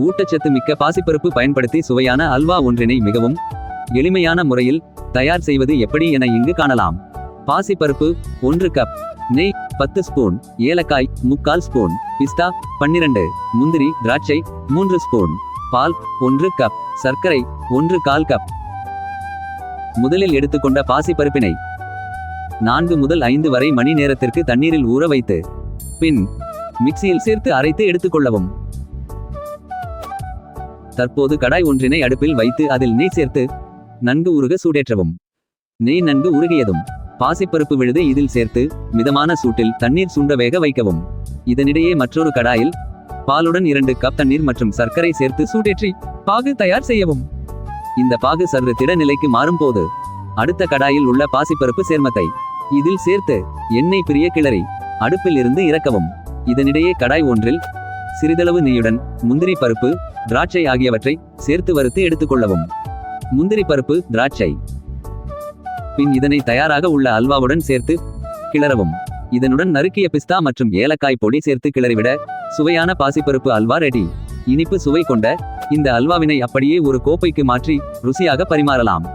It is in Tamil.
ஊட்டச்சத்து மிக்க பாசிப்பருப்பு பயன்படுத்தி சுவையான அல்வா ஒன்றினை மிகவும் எளிமையான முறையில் தயார் செய்வது எப்படி என இங்கு காணலாம். பாசிப்பருப்பு ஒன்று கப் நெய் பத்து ஸ்பூன் ஏலக்காய் முக்கால் ஸ்பூன் பிஸ்தா பன்னிரண்டு முந்திரி திராட்சை மூன்று ஸ்பூன் பால் ஒன்று கப் சர்க்கரை ஒன்று கால் கப் முதலில் எடுத்துக்கொண்ட பாசிப்பருப்பினை நான்கு முதல் ஐந்து வரை மணி நேரத்திற்கு தண்ணீரில் ஊற வைத்து பின் மிக்சியில் சேர்த்து அரைத்து எடுத்துக்கொள்ளவும். தற்போது கடாய் ஒன்றினை அடுப்பில் வைத்து அதில் நெய் சேர்த்து நன்கு உருக சூடேற்றவும். நெய் நன்கு உருகியதும் பாசிப்பருப்பு விழுது இதில் சேர்த்து மிதமான சூட்டில் தண்ணீர் சுண்ட வேக வைக்கவும். இதனிடையே மற்றொரு கடாயில் பாலுடன் இரண்டு கப் தண்ணீர் மற்றும் சர்க்கரை சேர்த்து சூடேற்றி பாகு தயார் செய்யவும். இந்த பாகு சற்று திட நிலைக்கு மாறும் போது அடுத்த கடாயில் உள்ள பாசிப்பருப்பு சேர்மத்தை இதில் சேர்த்து எண்ணெய் பிரிய கிளறி அடுப்பில் இருந்து இறக்கவும். இதனிடையே கடாய் ஒன்றில் சிறிதளவு நெய்யுடன் முந்திரி பருப்பு திராட்சை ஆகியவற்றை சேர்த்து வறுத்து எடுத்துக்கொள்ளவும் முந்திரி பருப்பு திராட்சை. பின் இதனை தயாராக உள்ள அல்வாவுடன் சேர்த்து கிளறவும். இதனுடன் நறுக்கிய பிஸ்தா மற்றும் ஏலக்காய் பொடி சேர்த்து கிளறிவிட சுவையான பாசிப்பருப்பு அல்வா ரெடி. இனிப்பு சுவை கொண்ட இந்த அல்வாவினை அப்படியே ஒரு கோப்பைக்கு மாற்றி ருசியாக பரிமாறலாம்.